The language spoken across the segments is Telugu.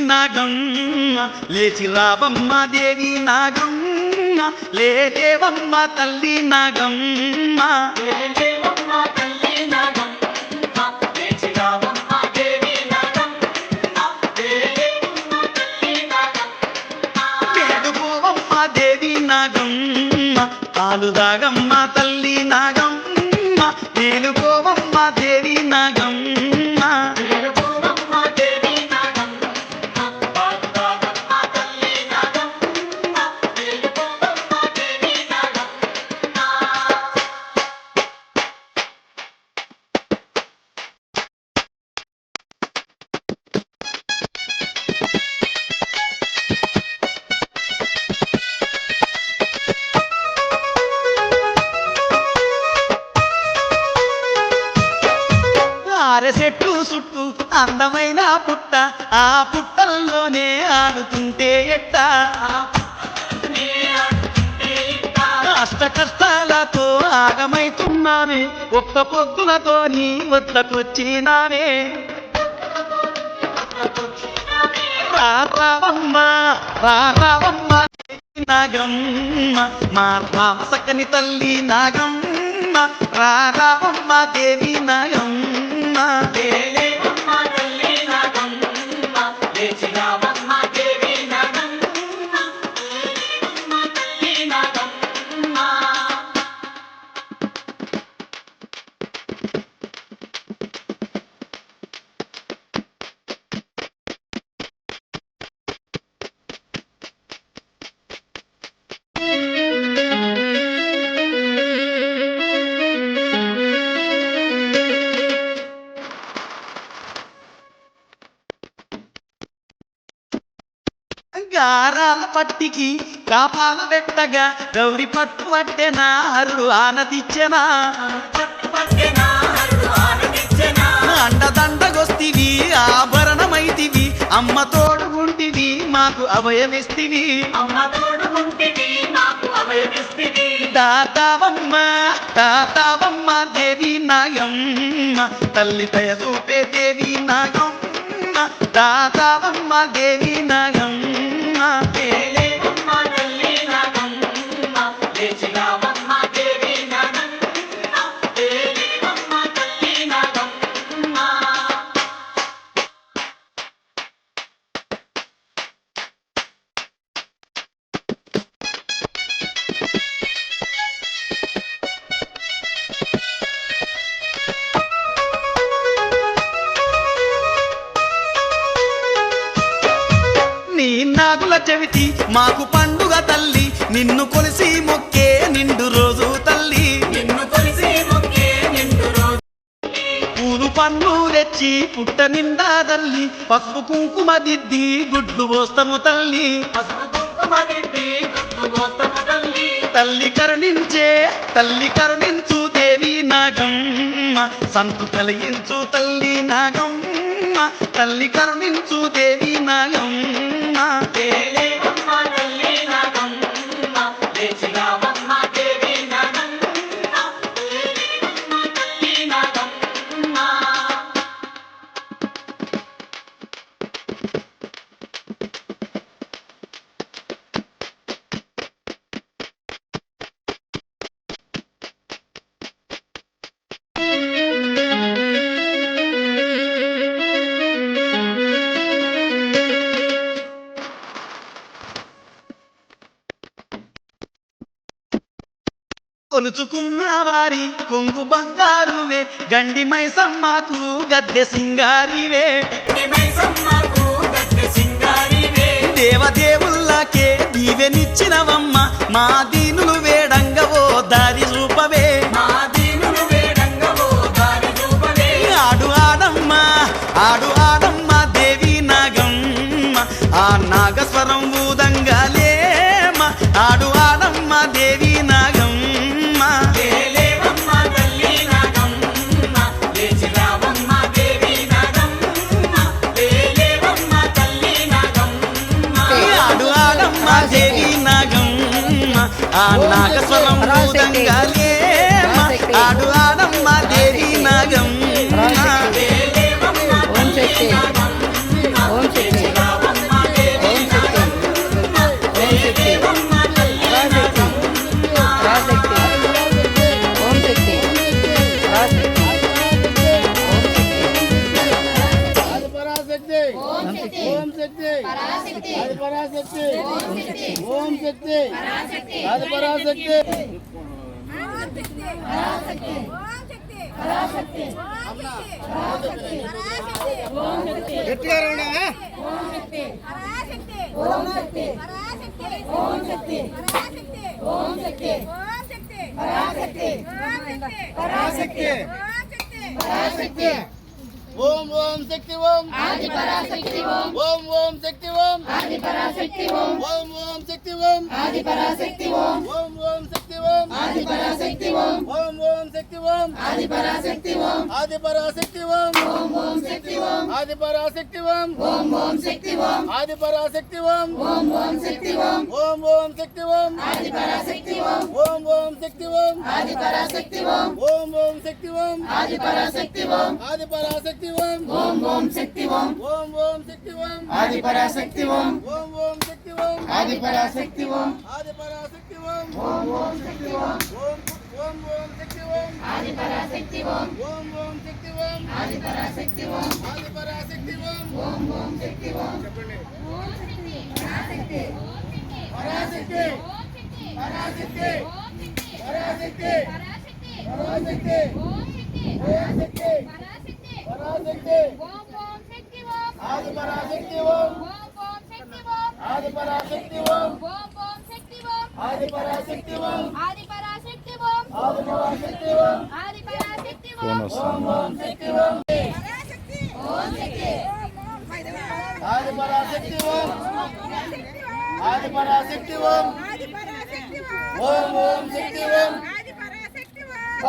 నాగమ్మ లేచి రావమ్మ దేవి నాగమ్మ లేదేవమ్మ తల్లి నాగమ్మ. దేవి నాగమ్మ పాలు దాగమ్మ తల్లి నాగమ్మ వేలుకోవమ్మ దేవి ఆ పుట్టల్లోనే ఆడుతుంటే ఎట్ట? అష్ట కష్టాలతో ఆగమైతున్నానే ఒక్క పొద్దులతోని వద్దకొచ్చినానే రావమ్మ రావమ్మ నాగమ్మ మా సక్కని తల్లి నాగమ్మ రావమ్మ దేవి నాగమ్మ. గారాల పట్టికి కాపాల పెట్టగా గౌరి పట్టు పట్టెనా అరుడు ఆనదిచ్చెనా? అండదండగొస్తివి ఆభరణమైతివి అమ్మ తోడుగుంటివి మాకు అభయమిస్తివి. తాతావమ్మ తాతావమ్మ దేవి నాగమ్మ తల్లి దయదూపే దేవి నాగమ్మ తాతావమ్మ దేవి నాగ నీ నాగుల చెవిటి మాకు పండుగ తల్లి. నిన్ను కొలిసి మొక్కే నిండు రోజు తల్లి. పూలు పండ్లు తెచ్చి పుట్ట నిండా తల్లి. పసుపు కుంకుమ దిద్ది గుడ్లు పోస్తాము తల్లి. తల్లి కరుణించే తల్లి కరుణించు దేవి నాగమ్మ. సంతు కలిగించు తల్లి నాగమ్మ. తల్లి కరుణించు దేవి నాగమ్మ. కొలుచుకున్న వారి కొంగు బంగారువే గండి మైసమ్మకు గద్దె సింగారివే. దేవదేవుల్లాకే దీవెనిచ్చినవమ్మ మా దీనులు వేడంగ ఓ దారి ఆ నాగస్వరం ఆడు ఆడమ్మ దేవి నాగమ్మ ఓం శక్తి ఓం శక్తి. ఓం శక్తి ఆది పరాశక్తి గట్టిగా రండి పరాశక్తి పరాశక్తి ఓం ఓం శక్తి ఓం ఆది పరాశక్తి ఓం ఓం ఓం శక్తి ఓం ఆది పరాశక్తి ఓం ఓం ఓం శక్తి ఓం ఆది சக்தி ஓம். ஓம் ஓம் சக்தி ஓம். ஆதிபராசக்தி ஓம். ஓம் ஓம் சக்தி ஓம் ஆதி பராசக்தி ஓம் ஓம் ஓம் சக்தி ஓம் ஆதி பராசக்தி ஓம் ஆதி பராசக்தி ஓம் ஓம் ஓம் சக்தி ஓம் ஆதி பராசக்தி ஓம் ஓம் ஓம் சக்தி ஓம் ஆதி பராசக்தி ஓம் ஓம் ஓம் சக்தி ஓம் ஓம் ஓம் சக்தி ஓம் ஆதி பராசக்தி ஓம் ஓம் ஓம் சக்தி ஓம் ஆதி பராசக்தி ஓம் ஓம் ஓம் சக்தி ஓம் ஆதி பராசக்தி ஓம் ஆதி பராசக்தி ஓம் ஓம் ஓம் சக்தி ஓம் ஓம் ஓம் சக்தி ஓம் ஆதி பராசக்தி ஓம் ஓம் ஓம் சக்தி ఓం ఆది పరాశక్తి ఓం ఆది పరాశక్తి ఓం ఓం ఓం శక్తి ఓం ఓం ఓం ఓం శక్తి ఓం ఆది పరాశక్తి ఓం ఓం ఓం శక్తి ఓం ఆది పరాశక్తి ఓం ఆది పరాశక్తి ఓం ఓం ఓం శక్తి ఓం చెప్పండి ఓం శక్తి పరాశక్తి పరాశక్తి పరాశక్తి పరాశక్తి పరాశక్తి పరాశక్తి పరాశక్తి ఆది పరాశక్తి ఓం ఆది పరాశక్తి ఓం ఆది పరాశక్తి ఓం ఆది పరాశక్తి ఓం ఓం ఓం శక్తి ఓం ఆది పరాశక్తి ఓం ఆది పరాశక్తి ఓం ఓం ఓం శక్తి ఓం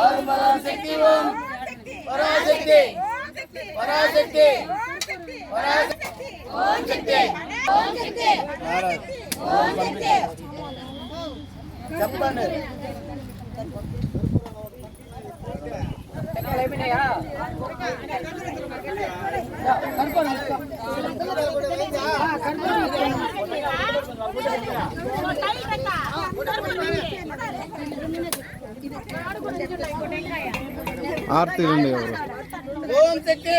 ఆది పరాశక్తి ఓం పరాశక్తి పరాశక్తి పరాశక్తి ఓం శక్తి చెప్పండి ఆర్తి రెండు ఎవరు ఓం శక్తి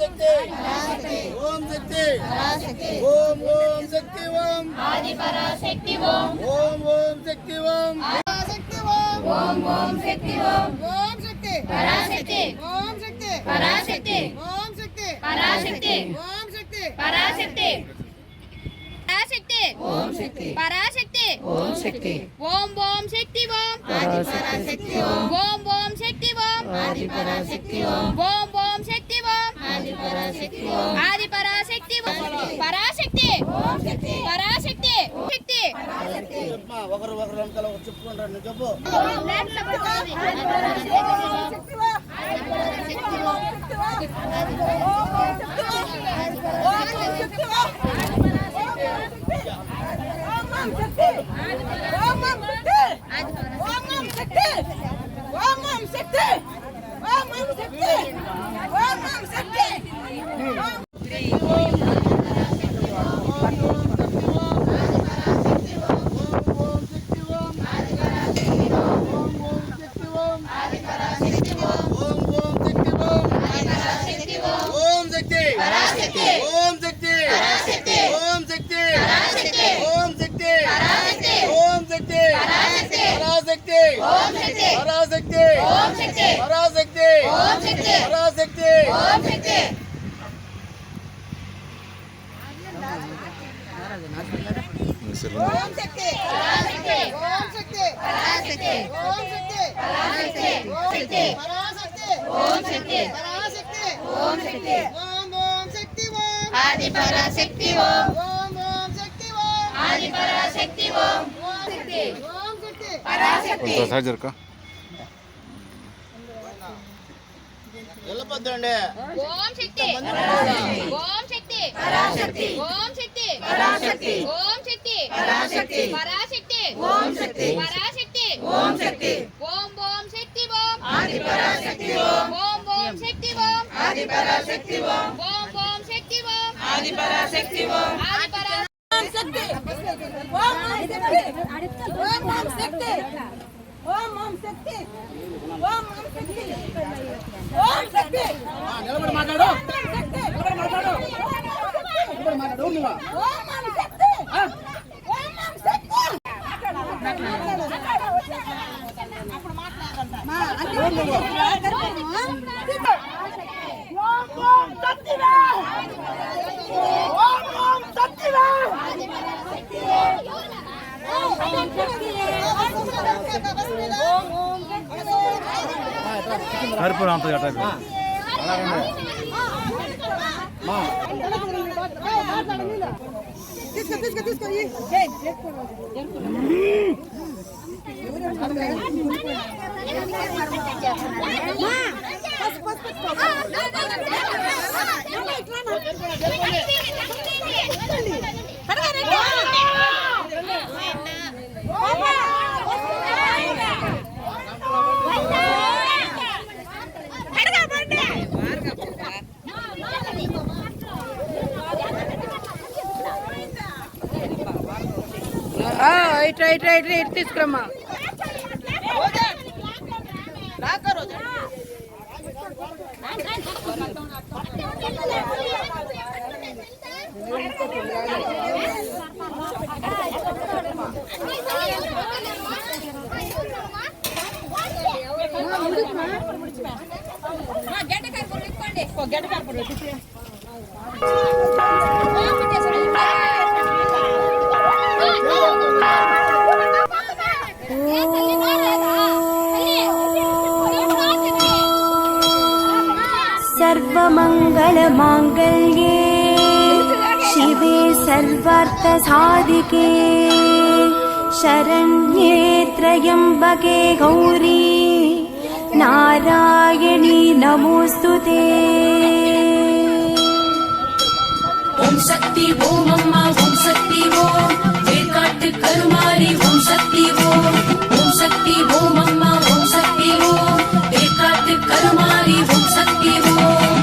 शक्ति। ओम शक्ति। ओम ओम शक्ति ओम। आदि पराशक्ति ओम ओम ओम शक्ति ओम शक्ति ओम। ओम ओम शक्ति ओम। ओम शक्ति। पराशक्ति। ओम शक्ति। पराशक्ति। ओम शक्ति। पराशक्ति। ओम शक्ति। पराशक्ति। पराशक्ति। ओम शक्ति। पराशक्ति। ओम शक्ति। ओम ओम शक्ति ओम। आदि पराशक्ति ओम। ओम ओम शक्ति ओम। आदि पराशक्ति ओम। ओम ఆది பராசக்தி பராசక్తి பராசక్తి శక్తి ఒకరు ఒకరు అంతలో చెప్పుకుంటారు నువ్వు చెప్పు ఓం శక్తి ఓం శక్తి பராசக்தி பராசக்தி ஓம் சக்தி பராசக்தி ஓம் சக்தி பராசக்தி ஓம் சக்தி பராசக்தி ஓம் சக்தி பராசக்தி ஓம் சக்தி பராசக்தி ஓம் சக்தி ஓம் ஓம் சக்தி ஓம் ஆதி பராசக்தி ஓம் ஓம் ஓம் சக்தி ஓம் ஆதி பராசக்தி ஓம் ஓம் சக்தி ஓம் சக்தி பராசக்தி 50000 का వెళ్ళిపోద్దండి ఓం శక్తి. ఓం శక్తి. పరాశక్తి. ఓం శక్తి. పరాశక్తి. ఓం శక్తి. పరాశక్తి. పరాశక్తి. ఓం శక్తి. పరాశక్తి. ఓం శక్తి. ఓం ఓం శక్తి ఓం. ఆది పరాశక్తి ఓం. ఓం ఓం శక్తి ఓం. ఆది పరాశక్తి ఓం. ఓం ఓం శక్తి ఓం. ఆది పరాశక్తి ఓం. ఆది పరాశక్తి. నిలబడి మాట్లాడు నిలబడి మాట్లాడు నిలబడి మాట్లాడు నువ్వు కర్పూరం అంత అటాక్ తీసుకో తీసుకో తీసుకో ఈ. ఇట్లా ఇట్లా ఇట్లా ఇటు తీసుకురమ్మా மङ्गल माङ्गल्ये शिवे सर्वार्थसाधिके शरण्ये त्र्यम्बके गौरी नारायणी नमोऽस्तु ते ॐ शक्ति ॐ अम्मा ॐ शक्ति ॐ वेकाट् करुमारी ॐ शक्ति ॐ ॐ शक्ति ॐ अम्मा ॐ शक्ति ॐ वेकाट् करुमारी ॐ शक्ति ॐ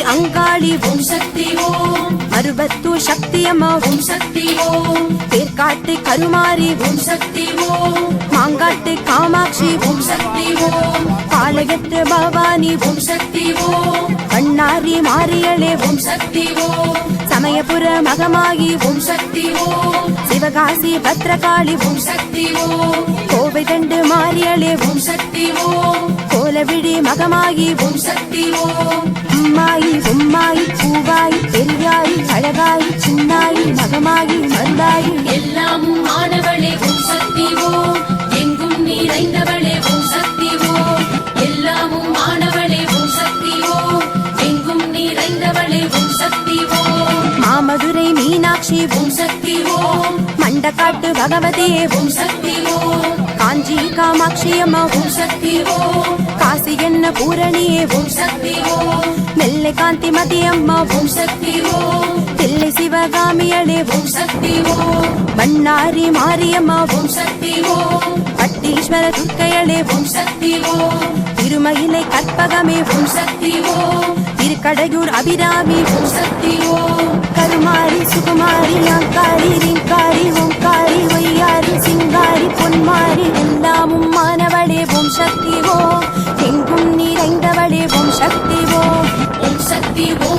மலையனூர் அங்காளி ஓம் சக்தி ஓம். மருவத்தூர் சக்தியம்மா ஓம். சக்தி ஓம். தேர்காட்டு கருமாரி ஓம். சக்தி ஓம். மாங்காட்டு காமாட்சி ஓம். சக்தி ஓம். பாளையத்து பவானி ஓம். சக்தி ஓம். பண்ணாரி மாரியளே ஓம். சக்தி ஓம். சமயபுர மகமாகி ஓம் சக்தி ஓம். காசி பத்ரகாளி ஓம் சக்தி ஓம் கோவை தண்டு மாரியளே ஓம் சக்தி ஓம் கோலவிழி மகமாகி ஓம் சக்தி ஓம் உம்மாயி உம்மாயி பூவாயி பெரியாயி அழகாயி சின்னாயி மகமாகி மருந்தாயி எல்லாமும் ஆனவளே ஓம் சக்தி ஓம் எங்கும் நிறைந்தவள் காட்டு பகவதியே ஓம் சக்தி ஓம் காஞ்சி காமாட்சி அம்மா ஓம் சக்தி ஓம் காசி என்ன பூரணியே ஓம் சக்தி ஓம் நெல்லை காந்தி மதி அம்மா ஓம் சக்தி ஓம் தில்லை சிவகாமியளே ஓம் சக்தி ஓம் பண்ணாரி மாரியம்மா ஓம் சக்தி ஓம் பட்டீஸ்வர துர்க்கையளே ஓம் சக்தி ஓம் திருமயிலை கற்பகமே ஓம் சக்தி ஓம் திருக்கடையூர் அபிராமி ஓம் சக்தி ஓம் கருமாரி சுகுமாரி சக்தி ஓம் எங்கும் நிறைந்தவளே ஓம் சக்தி ஓம் ஓம் சக்தி ஓம்